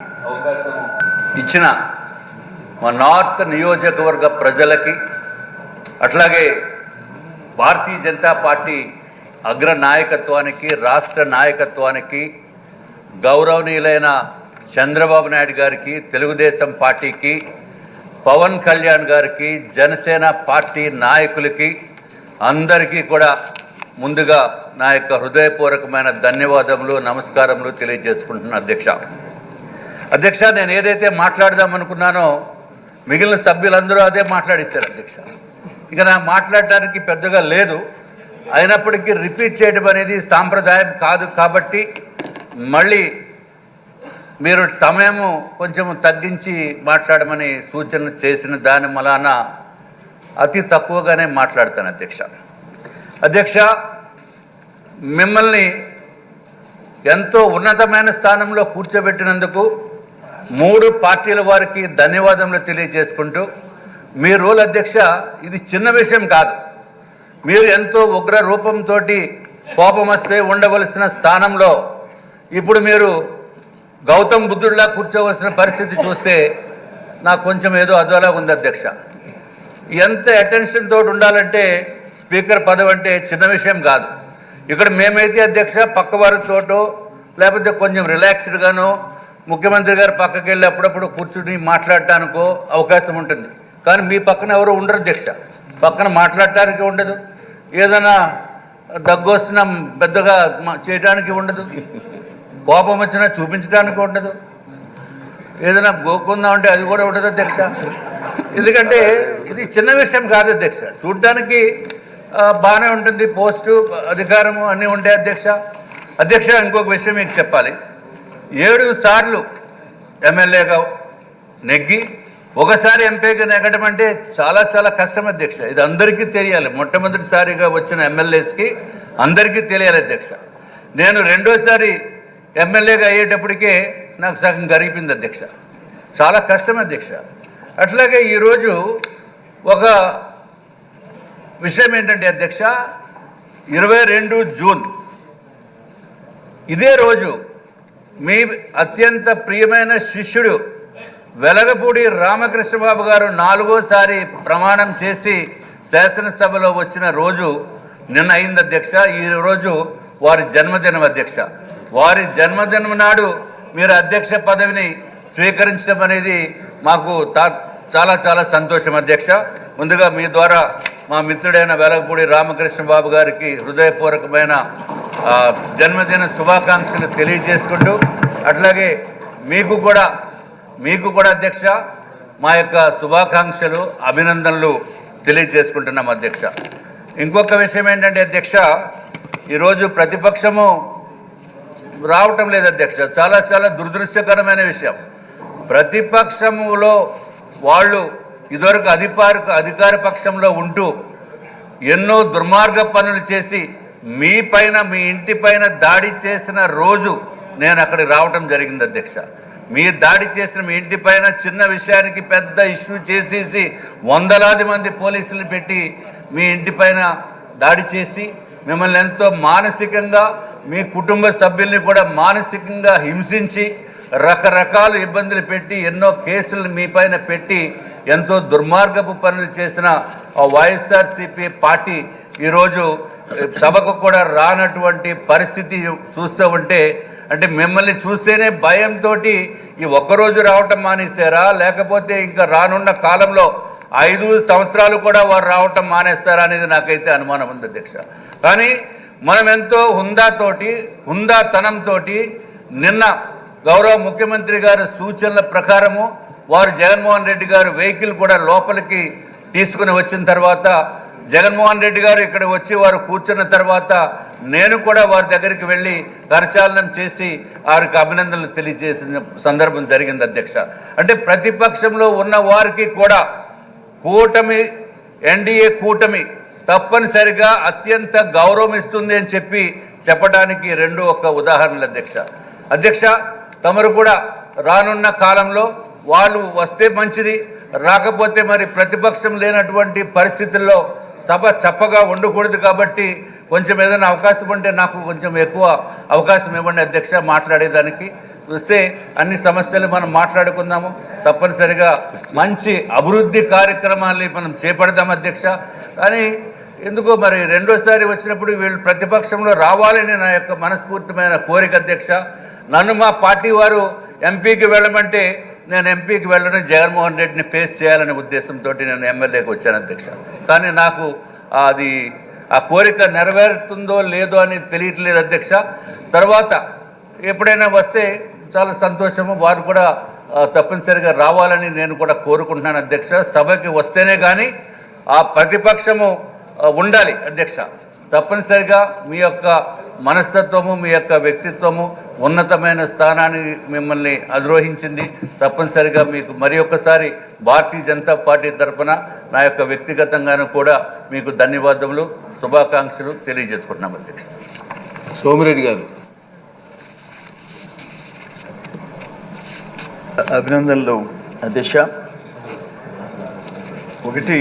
అవకాశం ఇచ్చిన మా నార్త్ నియోజకవర్గ ప్రజలకి అట్లాగే భారతీయ జనతా పార్టీ అగ్ర నాయకత్వానికి రాష్ట్ర నాయకత్వానికి గౌరవనీయులైన చంద్రబాబు నాయుడు గారికి తెలుగుదేశం పార్టీకి పవన్ కళ్యాణ్ గారికి జనసేన పార్టీ నాయకులకి అందరికీ కూడా ముందుగా నా యొక్క హృదయపూర్వకమైన ధన్యవాదములు నమస్కారములు తెలియజేసుకుంటున్నాను అధ్యక్ష. అధ్యక్ష నేను ఏదైతే మాట్లాడదాం అనుకున్నానో మిగిలిన సభ్యులందరూ అదే మాట్లాడిస్తారు అధ్యక్ష. ఇక నాకు మాట్లాడటానికి పెద్దగా లేదు. అయినప్పటికీ రిపీట్ చేయడం అనేది సాంప్రదాయం కాదు కాబట్టి మళ్ళీ మీరు సమయము కొంచెం తగ్గించి మాట్లాడమని సూచన చేసిన దాని మలాన అతి తక్కువగానే మాట్లాడతాను అధ్యక్ష. అధ్యక్ష మిమ్మల్ని ఎంతో ఉన్నతమైన స్థానంలో కూర్చోబెట్టినందుకు మూడు పార్టీల వారికి ధన్యవాదములు తెలియజేసుకుంటూ మీ రోల్ అధ్యక్ష ఇది చిన్న విషయం కాదు. మీరు ఎంతో ఉగ్ర రూపంతో కోపం వస్తే ఉండవలసిన స్థానంలో ఇప్పుడు మీరు గౌతమ్ బుద్ధుడిలా కూర్చోవలసిన పరిస్థితి చూస్తే నాకు కొంచెం ఏదో అదోలా ఉంది అధ్యక్ష. ఎంత అటెన్షన్ తోటి ఉండాలంటే స్పీకర్ పదవి అంటే చిన్న విషయం కాదు. ఇక్కడ మేమైతే అధ్యక్ష పక్కవారితోటో లేకపోతే కొంచెం రిలాక్స్డ్గానో ముఖ్యమంత్రి గారు పక్కకి వెళ్ళి అప్పుడప్పుడు కూర్చుని మాట్లాడటానికో అవకాశం ఉంటుంది. కానీ మీ పక్కన ఎవరు ఉండరు అధ్యక్ష పక్కన మాట్లాడటానికి ఉండదు. ఏదైనా దగ్గు వస్తున్నా పెద్దగా చేయడానికి ఉండదు. కోపం వచ్చినా చూపించడానికి ఉండదు. ఏదైనా గోకుందాం అంటే అది కూడా ఉండదు అధ్యక్ష ఎందుకంటే ఇది చిన్న విషయం కాదు అధ్యక్ష చూడటానికి బాగానే ఉంటుంది. పోస్టు అధికారము అన్నీ ఉంటాయి అధ్యక్ష. అధ్యక్ష ఇంకొక విషయం మీకు చెప్పాలి. ఏడు సార్లు ఎమ్మెల్యేగా నెగ్గి ఒకసారి ఎంపీగా నెగ్గడం అంటే చాలా చాలా కష్టం అధ్యక్ష. ఇది అందరికీ తెలియాలి. మొట్టమొదటిసారిగా వచ్చిన ఎమ్మెల్యేస్కి అందరికీ తెలియాలి అధ్యక్ష. నేను రెండోసారి ఎమ్మెల్యేగా అయ్యేటప్పటికే నాకు సగం గరిపింది అధ్యక్ష. చాలా కష్టం అధ్యక్ష. అట్లాగే ఈరోజు ఒక విషయం ఏంటంటే అధ్యక్ష ఇరవై రెండు జూన్. ఇదే రోజు మీ అత్యంత ప్రియమైన శిష్యుడు వెలగపూడి రామకృష్ణబాబు గారు నాలుగోసారి ప్రమాణం చేసి శాసనసభలో వచ్చిన రోజు నిన్న అయింది అధ్యక్ష ఈ రోజు వారి జన్మదినం అధ్యక్ష. వారి జన్మదినం నాడు మీరు అధ్యక్ష పదవిని స్వీకరించడం అనేది మాకు తా- చాలా చాలా సంతోషం అధ్యక్ష. ముందుగా మీ ద్వారా మా మిత్రుడైన వెలగపూడి రామకృష్ణ బాబు గారికి హృదయపూర్వకమైన జన్మదిన శుభాకాంక్షలు తెలియజేసుకుంటూ అట్లాగే మీకు కూడా మీకు కూడా అధ్యక్ష మా యొక్క శుభాకాంక్షలు అభినందనలు తెలియజేసుకుంటున్నాం అధ్యక్ష. ఇంకొక విషయం ఏంటంటే అధ్యక్ష ఈరోజు ప్రతిపక్షము రావటం లేదు అధ్యక్ష. చాలా చాలా దురదృష్టకరమైన విషయం. ప్రతిపక్షములో వాళ్ళు ఇదివరకు అధికార అధికార పక్షంలో ఉంటూ ఎన్నో దుర్మార్గ పనులు చేసి మీ పైన మీ ఇంటి పైన దాడి చేసిన రోజు నేను అక్కడికి రావటం జరిగింది అధ్యక్ష. మీ దాడి చేసిన మీ ఇంటి పైన చిన్న విషయానికి పెద్ద ఇష్యూ చేసేసి వందలాది మంది పోలీసులు పెట్టి మీ ఇంటి పైన దాడి చేసి మిమ్మల్ని ఎంతో మానసికంగా మీ కుటుంబ సభ్యుల్ని కూడా మానసికంగా హింసించి రకరకాల ఇబ్బందులు పెట్టి ఎన్నో కేసులు మీ పైన పెట్టి ఎంతో దుర్మార్గపు పనులు చేసిన వైఎస్ఆర్సిపి వైఎస్ఆర్సీపీ పార్టీ ఈరోజు సభకు కూడా రానటువంటి పరిస్థితి చూస్తూ ఉంటే అంటే మిమ్మల్ని చూస్తేనే భయంతో ఈ ఒక్కరోజు రావటం మానేశారా? లేకపోతే ఇంకా రానున్న కాలంలో ఐదు సంవత్సరాలు కూడా వారు రావటం మానేస్తారా అనేది నాకైతే అనుమానం ఉంది అధ్యక్ష. కానీ మనం ఎంతో హుందాతోటి హుందాతనంతో నిన్న గౌరవ ముఖ్యమంత్రి గారి సూచనల ప్రకారము వారు జగన్మోహన్ రెడ్డి గారు వెహికల్ కూడా లోపలికి తీసుకుని వచ్చిన తర్వాత జగన్మోహన్ రెడ్డి గారు ఇక్కడ వచ్చి వారు కూర్చున్న తర్వాత నేను కూడా వారి దగ్గరికి వెళ్ళి కరచాలనం చేసి వారికి అభినందనలు తెలియజేసిన సందర్భం జరిగింది అధ్యక్ష. అంటే ప్రతిపక్షంలో ఉన్న వారికి కూడా కూటమి ఎన్డీఏ కూటమి తప్పనిసరిగా అత్యంత గౌరవం ఇస్తుంది అని చెప్పి చెప్పడానికి రెండు ఒక్క ఉదాహరణలు అధ్యక్ష. అధ్యక్ష తమరు కూడా రానున్న కాలంలో వాళ్ళు వస్తే మంచిది రాకపోతే మరి ప్రతిపక్షం లేనటువంటి పరిస్థితుల్లో సభ చప్పగా ఉండకూడదు కాబట్టి కొంచెం ఏదైనా అవకాశం ఉంటే నాకు కొంచెం ఎక్కువ అవకాశం ఇవ్వండి అధ్యక్ష మాట్లాడేదానికి. చూస్తే అన్ని సమస్యలు మనం మాట్లాడుకుందాము. తప్పనిసరిగా మంచి అభివృద్ధి కార్యక్రమాల్ని మనం చేపడదాం అధ్యక్ష. కానీ ఎందుకో మరి రెండోసారి వచ్చినప్పుడు వీళ్ళు ప్రతిపక్షంలో రావాలని నా యొక్క మనస్ఫూర్తిమైన కోరిక అధ్యక్ష. నన్ను మా పార్టీ వారు ఎంపీకి వెళ్ళమంటే నేను ఎంపీకి వెళ్ళడం జగన్మోహన్ రెడ్డిని ఫేస్ చేయాలనే ఉద్దేశంతో నేను ఎమ్మెల్యేకి వచ్చాను అధ్యక్ష. కానీ నాకు అది ఆ కోరిక నెరవేరుతుందో లేదో అని తెలియట్లేదు అధ్యక్ష. తర్వాత ఎప్పుడైనా వస్తే చాలా సంతోషము. వారు కూడా తప్పనిసరిగా రావాలని నేను కూడా కోరుకుంటున్నాను అధ్యక్ష. సభకి వస్తేనే కానీ ఆ ప్రతిపక్షము ఉండాలి అధ్యక్ష. తప్పనిసరిగా మీ యొక్క మనస్తత్వము మీ యొక్క వ్యక్తిత్వము ఉన్నతమైన స్థానాన్ని మిమ్మల్ని అధిరోహించింది. తప్పనిసరిగా మీకు మరి ఒక్కసారి భారతీయ జనతా పార్టీ తరఫున నా యొక్క వ్యక్తిగతంగాను కూడా మీకు ధన్యవాదములు శుభాకాంక్షలు తెలియజేసుకుంటున్నాం అధ్యక్ష. సోమిరెడ్డి గారు. అభినందనలు దిశ ఒకటి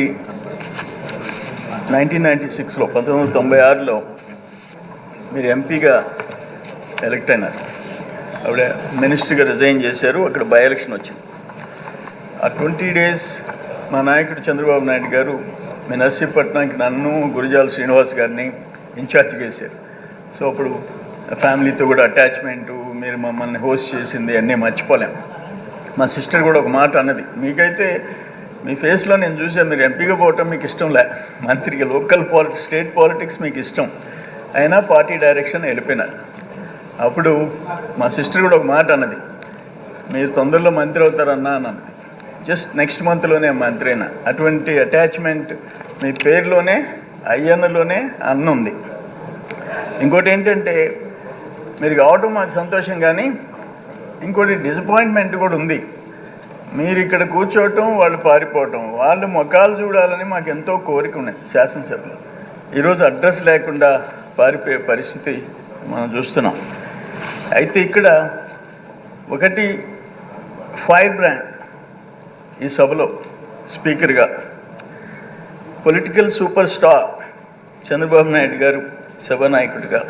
నైన్టీన్ నైంటీ సిక్స్లో పంతొమ్మిది వందల తొంభై ఆరులో మీరు ఎంపీగా ఎలక్ట్ అయినారు. ఆవిడ మినిస్టర్గా రిజైన్ చేశారు. అక్కడ బై ఎలక్షన్ వచ్చింది. ఆ ట్వంటీ డేస్ మా నాయకుడు చంద్రబాబు నాయుడు గారు మీ నర్సీపట్నానికి నన్ను గురిజాల శ్రీనివాస్ గారిని ఇన్ఛార్జ్ చేశారు. సో అప్పుడు ఫ్యామిలీతో కూడా అటాచ్మెంటు మీరు మమ్మల్ని హోస్ట్ చేసింది అన్నీ మర్చిపోలేం. మా సిస్టర్ కూడా ఒక మాట అన్నది మీకైతే మీ ఫేస్లో నేను చూసాను మీరు ఎంపీగా పోవటం మీకు ఇష్టం లే. మంత్రికి లోకల్ పాలిటిక్స్ స్టేట్ పాలిటిక్స్ మీకు ఇష్టం. అయినా పార్టీ డైరెక్షన్ వెళ్ళిపోయినారు. అప్పుడు మా సిస్టర్ కూడా ఒక మాట అన్నది. మీరు తొందరలో మంత్రి అవుతారన్నా అని అన్నది. జస్ట్ నెక్స్ట్ మంత్లోనే మంత్రి అయినా అటువంటి అటాచ్మెంట్ మీ పేరులోనే అయ్యన్నలోనే అన్న ఉంది. ఇంకోటి ఏంటంటే మీరు కావటం మాకు సంతోషం కానీ ఇంకోటి డిసప్పాయింట్మెంట్ కూడా ఉంది. మీరు ఇక్కడ కూర్చోవటం వాళ్ళు పారిపోవటం వాళ్ళు ముఖాలు చూడాలని మాకు ఎంతో కోరిక ఉన్నది శాసనసభలో. ఈరోజు అడ్రస్ లేకుండా పారిపోయే పరిస్థితి మనం చూస్తున్నాం. అయితే ఇక్కడ ఒకటి ఫైర్ బ్రాండ్ ఈ సభలో స్పీకర్గా. Political super star Chandrababu Naidu garu సభానాయకుడిగా.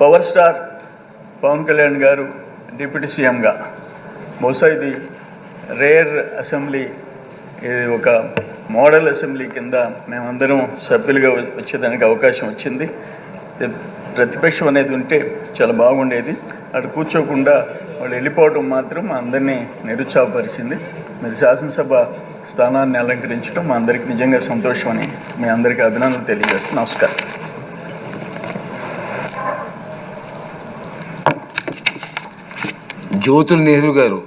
Power star Pavan Kalyan garu deputy సీఎంగా. బహుశా ఇది రేర్ అసెంబ్లీ ఇది ఒక మోడల్ అసెంబ్లీ కింద మేమందరం సభ్యులుగా వచ్చేదానికి అవకాశం వచ్చింది. ప్రతిపక్షం అనేది ఉంటే చాలా బాగుండేది. అటు కూర్చోకుండా వాళ్ళు వెళ్ళిపోవడం మాత్రం మా అందరినీ నిరుత్సాహపరిచింది. మీరు శాసనసభ స్థానాన్ని అలంకరించడం మా అందరికీ నిజంగా సంతోషం అని మీ అందరికీ అభినందనలు తెలియజేస్తాను నమస్కారం. జ్యోతుల్ నెహ్రూ గారు